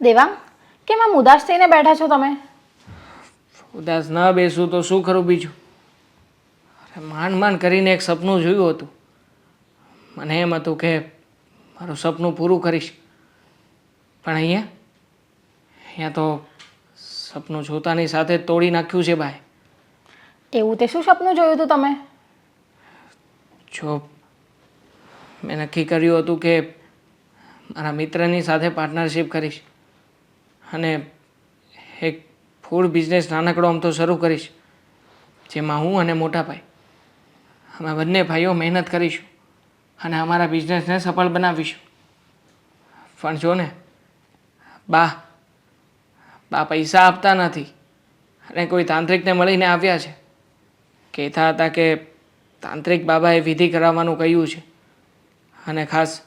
દેવાંગ કેમ આમ ઉદાસ થઈને બેઠા છો તમે? ઉદાસ ન બેસું તો શું કરું બીજું? અરે માંડ માંડ કરીને એક સપનું જોયું હતું. મને એમ હતું કે મારું સપનું પૂરું કરીશ. પણ અહીંયા અહીંયા તો સપનું જોતાની સાથે તોડી નાખ્યું છે ભાઈ. એવું તે શું સપનું જોયું હતું તમે? જો મેં નક્કી કર્યું હતું કે મારા મિત્રની સાથે પાર્ટનરશિપ કરીશ. અને એક ફૂડ બિઝનેસ નાનકડો આમ તો શરૂ કરીશ, જેમાં હું અને મોટા ભાઈ, અમે બંને ભાઈઓ મહેનત કરીશું અને અમારા બિઝનેસને સફળ બનાવીશું. પણ જો ને, બા બા પૈસા આપતા નથી અને કોઈ તાંત્રિકને મળીને આવ્યા છે. કહેતા હતા કે તાંત્રિક બાબાએ વિધિ કરાવવાનું કહ્યું છે. અને ખાસ,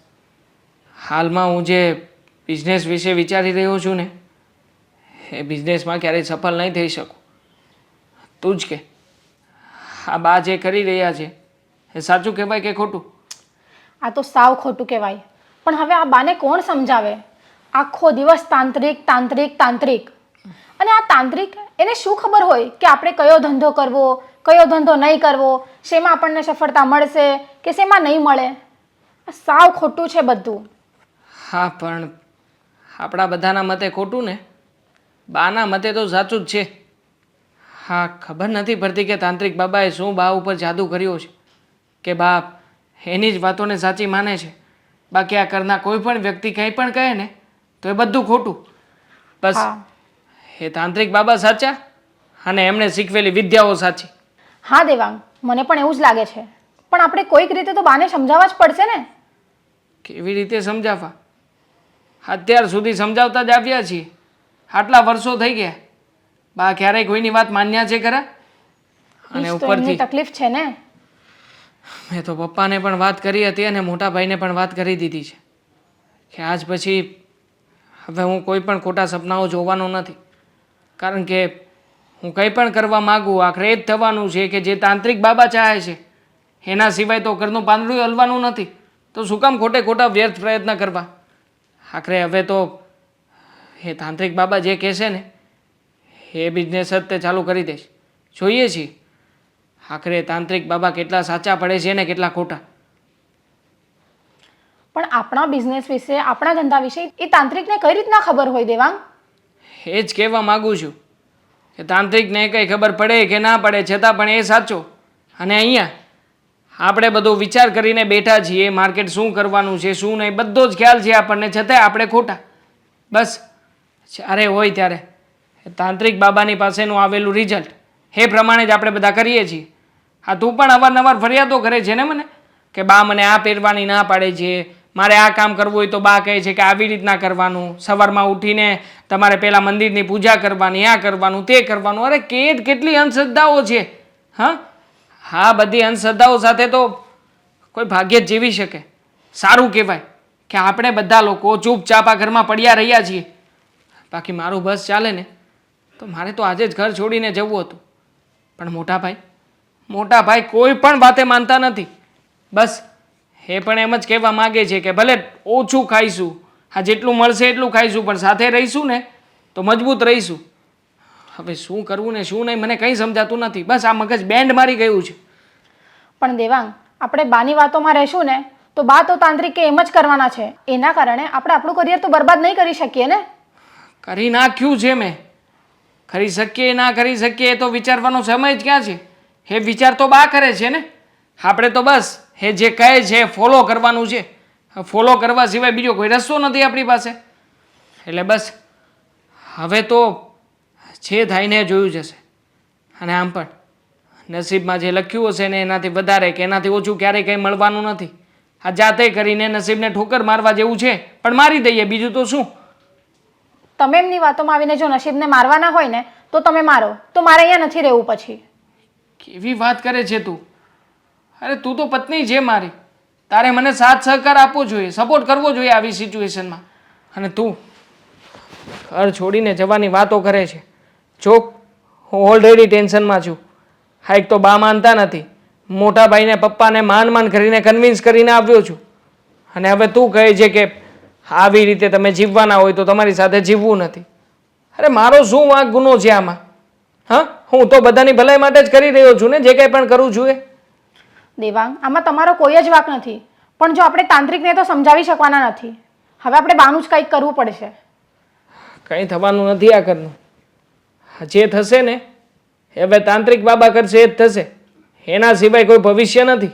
હાલમાં હું જે બિઝનેસ વિશે વિચારી રહ્યો છું ને એ બિઝનેસમાં ક્યારેય સફળ નહીં થઈ શકું. તું જ કે. આ બા જે કરી રહ્યા છે એ સાચું કહેવાય કે ખોટું? આ તો સાવ ખોટું કહેવાય. પણ હવે આ બાને કોણ સમજાવે? આખો દિવસ તાંત્રિક તાંત્રિક તાંત્રિક. અને આ તાંત્રિક એને શું ખબર હોય કે આપણે કયો ધંધો કરવો કયો ધંધો નહીં કરવો શેમાં આપણને સફળતા મળશે કે શેમાં નહીં મળે? આ સાવ ખોટું છે બધું. હા પણ આપણા બધાના મતે ખોટું ને? બાના મતે તો સાચું જ છે. હા ખબર નથી પડતી કે તાંત્રિક બાબાએ શું બા ઉપર જાદુ કર્યો છે. કે બાપ એની જ વાતોને સાચી માને છે. બાકી આ કરના કોઈ પણ વ્યક્તિ કંઈ પણ કહે ને તો એ બધું ખોટું. બસ એ તાંત્રિક બાબા સાચા અને એમણે શીખવેલી વિદ્યાઓ સાચી. હા દેવાંગ મને પણ એવું જ લાગે છે. પણ આપણે કોઈક રીતે તો બાને સમજાવવા જ પડશે ને? કેવી રીતે સમજાવવા? અત્યાર સુધી સમજાવતા જ આવ્યા છીએ. આટલા વર્ષો થઈ ગયા. બા ક્યારેય કોઈની વાત માન્યા છે ખરા? અને ઉપરથી તકલીફ છે ને. મેં તો પપ્પાને પણ વાત કરી હતી અને મોટા ભાઈને પણ વાત કરી દીધી છે કે આજ પછી હવે હું કોઈ પણ ખોટા સપનાઓ જોવાનો નથી. કારણ કે હું કંઈ પણ કરવા માગું આખરે એ જ થવાનું છે કે જે તાંત્રિક બાબા ચાહે છે એના સિવાય તો ઘરનું પાંદડું હલવાનું નથી. તો શું કામ ખોટે ખોટા વ્યર્થ પ્રયત્ન કરવા? આખરે હવે તો એ તાંત્રિક બાબા જે કહેશે ને એ બિઝનેસ જ તે ચાલુ કરી દઈશ. જોઈએ છીએ. આખરે તાંત્રિક બાબા કેટલા સાચા પડે છે ને કેટલા ખોટા. પણ આપણા બિઝનેસ વિશે આપણા ધંધા વિશે એ તાંત્રિકને કઈ રીતના ખબર હોય દેવાંગ? એ જ કહેવા માગું છું કે તાંત્રિકને કંઈ ખબર પડે કે ના પડે છતાં પણ એ સાચો. અને અહીંયા આપણે બધો વિચાર કરીને બેઠા છીએ માર્કેટ શું કરવાનું છે શું નહીં બધો જ ખ્યાલ છે આપણને છતાંય આપણે ખોટા. બસ. જ્યારે હોય ત્યારે. તાંત્રિક બાબાની પાસેનું આવેલું રિઝલ્ટ એ પ્રમાણે જ આપણે બધા કરીએ છીએ. હા, તું પણ અવારનવાર ફરિયાદો કરે છે ને મને? કે બા મને આ પહેરવાની ના પાડે છે. મારે આ કામ કરવું હોય તો બા કહે છે કે આવી રીતના કરવાનું. સવારમાં ઉઠીને તમારે પહેલાં મંદિરની પૂજા કરવાની, આ કરવાનું, તે કરવાનું. અરે કેટ કેટલી અંધશ્રદ્ધાઓ છે. હા? હા, બધી અંધશ્રદ્ધાઓ સાથે તો કોઈ ભાગ્ય જ જીવી શકે. સારું કહેવાય કે આપણે બધા લોકો ચૂપચાપ આ ઘરમાં પડ્યા રહ્યા છીએ. બાકી મારું બસ ચાલે ને, તો મારે તો આજે જ ઘર છોડીને જવું હતું. પણ મોટા ભાઈ મોટા ભાઈ કોઈ પણ વાતે માનતા નથી. બસ, એ પણ એમ જ કહેવા માગે છે કે ભલે ઓછું ખાઈશું, હા, જેટલું મળશે એટલું ખાઈશું, પણ સાથે રહીશું ને, તો મજબૂત રહીશું. હવે શું કરવું ને શું નહીં, મને કંઈ સમજાતું નથી. બસ, આ મગજ બેન્ડ મારી ગયું છે. પણ દેવાંગ, આપણે બાની વાતોમાં રહેશું ને, તો બા તો તાંત્રિક કે એમ જ કરવાના છે. એના કારણે આપણે આપણું કરિયર તો બરબાદ નહીં કરી શકીએ ને? કરી નાખ્યું છે મેં. કરી શકીએ, ના કરી શકીએ, એ તો વિચારવાનો સમય જ ક્યાં છે? એ વિચાર તો બા કરે છે ને? આપણે તો બસ એ જે કહે છે ફોલો કરવાનું છે. ફોલો કરવા સિવાય બીજો કોઈ રસ્તો નથી આપણી પાસે. એટલે બસ, હવે તો જે થાયને જોયું જશે અને આમ પણ, નસીબમાં જે લખ્યું હશે ને એનાથી વધારે કે એનાથી ઓછું ક્યારેય કંઈ મળવાનું નથી. આ જાતે કરીને નસીબને ઠોકર મારવા જેવું છે. પણ મારી દઈએ, બીજું તો શું? તમે એમની વાતોમાં આવીને જો નસીબને મારવાના હોય ને, તો તમે મારો. તો મારે અહીંયા નથી રહેવું પછી. કેવી વાત કરે છે તું? અરે તું તો પત્ની છે મારી. તારે મને સાથ સહકાર આપવો જોઈએ સપોર્ટ કરવો જોઈએ આવી સિચ્યુએશનમાં અને તું ઘર છોડીને જવાની વાતો કરે છે. જો હું ઓલરેડી ટેન્શનમાં છું. હા, એક તો બા માનતા નથી. મોટા ભાઈને પપ્પાને માન માન કરીને કન્વિન્સ કરીને આવ્યો છું. અને હવે તું કહે છે કે આવી રીતે તમે જીવવાના હોય તો તમારી સાથે જીવવું નથી. અરે મારો શું વાંક ગુનો છે આમાં? હા? હું તો બધાની ભલાઈ માટે જ કરી રહ્યો છું ને જે કંઈ પણ કરું છું એ. દેવાંગ આમાં તમારો કોઈ જ વાંક નથી. પણ જો આપણે તાંત્રિકને તો સમજાવી શકવાના નથી. હવે આપણે બાનું જ કંઈક કરવું પડશે. કંઈ થવાનું નથી આ ઘરનું. જે થશે ને હવે તાંત્રિક બાબા કરશે એ જ થશે. એના સિવાય કોઈ ભવિષ્ય નથી.